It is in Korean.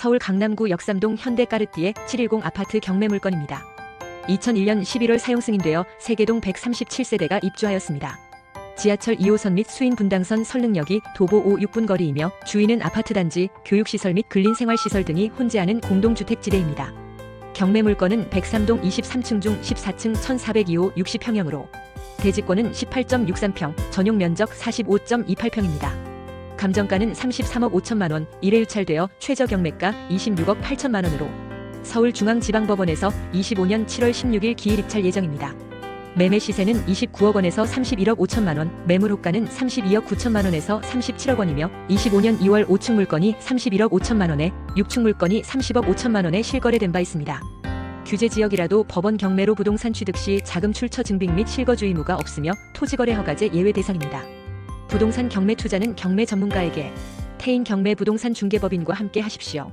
서울 강남구 역삼동 현대까르띠에 710 아파트 경매 물건입니다. 2001년 11월 사용 승인되어 세계동 137세대가 입주하였습니다. 지하철 2호선 및 수인 분당선 설릉역이 도보 5, 6분 거리이며 주인은 아파트 단지, 교육시설 및 근린생활시설 등이 혼재하는 공동주택지대입니다. 경매 물건은 103동 23층 중 14층 1402호 60평형으로 대지권은 18.63평, 전용 면적 45.28평입니다. 감정가는 33억 5천만 원, 1회 유찰되어 최저 경매가 26억 8천만 원으로 서울중앙지방법원에서 25년 7월 16일 기일 입찰 예정입니다. 매매 시세는 29억 원에서 31억 5천만 원, 매물 호가는 32억 9천만 원에서 37억 원이며 25년 2월 5층 물건이 31억 5천만 원에 6층 물건이 30억 5천만 원에 실거래된 바 있습니다. 규제 지역이라도 법원 경매로 부동산 취득 시 자금 출처 증빙 및 실거주 의무가 없으며 토지거래 허가제 예외 대상입니다. 부동산 경매 투자는 경매 전문가에게 태인 경매 부동산 중개법인과 함께 하십시오.